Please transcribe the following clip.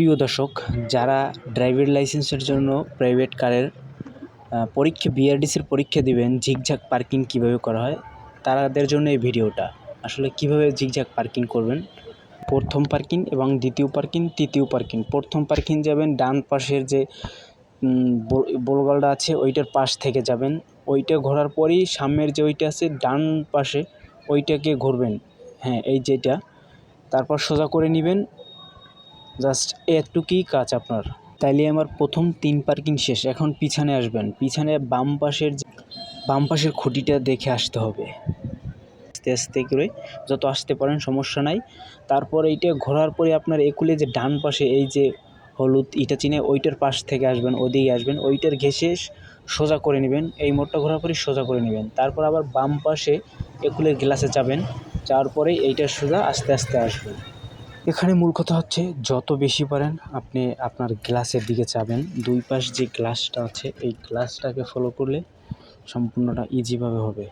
প্রিয় দর্শক, যারা ড্রাইভিং লাইসেন্সের জন্য প্রাইভেট কারের পরীক্ষা বিআরডিসির পরীক্ষা দিবেন ঝিকঝাক পার্কিং কীভাবে করা হয়, তাদের জন্য এই ভিডিওটা। আসলে কীভাবে ঝিকঝাক পার্কিং করবেন? প্রথম পার্কিং এবং দ্বিতীয় পার্কিং তৃতীয় পার্কিং প্রথম পার্কিং যাবেন, ডান পাশের যে বোলগলটা আছে, ওইটার পাশ থেকে যাবেন। ওইটা ঘোরার পরেই সামনের যে ওইটা আছে, ডান পাশে ওইটাকে ঘুরবেন। হ্যাঁ এই যেটা। তারপর সোজা করে নেবেন জাস্ট এতটুকুই কাজ আপনার। তাইলে আমার প্রথম তিন পার্কিং শেষ, এখন পিছনে আসবেন। পিছনে বাম পাশের বাম পাশের খুঁটিটা দেখে আসতে হবে। আস্তে আস্তে করে যত আসতে পারেন, সমস্যা নাই। তারপর এইটা ঘোরার পরে আপনার একুলে যে ডান পাশে এই যে হলুদ ইটা চিনে ওইটার পাশ থেকে আসবেন, ওদিকে আসবেন। ওইটার ঘেসে সোজা করে নেবেন। এই মোড়টা ঘোরার পরে সোজা করে নেবেন। তারপর আবার বাম পাশে একুলের গ্লাসে যাবেন যাওয়ার পরে এইটা সোজা আস্তে আস্তে আসবেন এখানে মূল কথা হচ্ছে, যত বেশি পারেন আপনি আপনার গ্লাসের দিকে চাবেন। দুই পাশ যে গ্লাসটা আছে, এই গ্লাসটাকে ফলো করলে সম্পূর্ণটা ইজিভাবে হবে।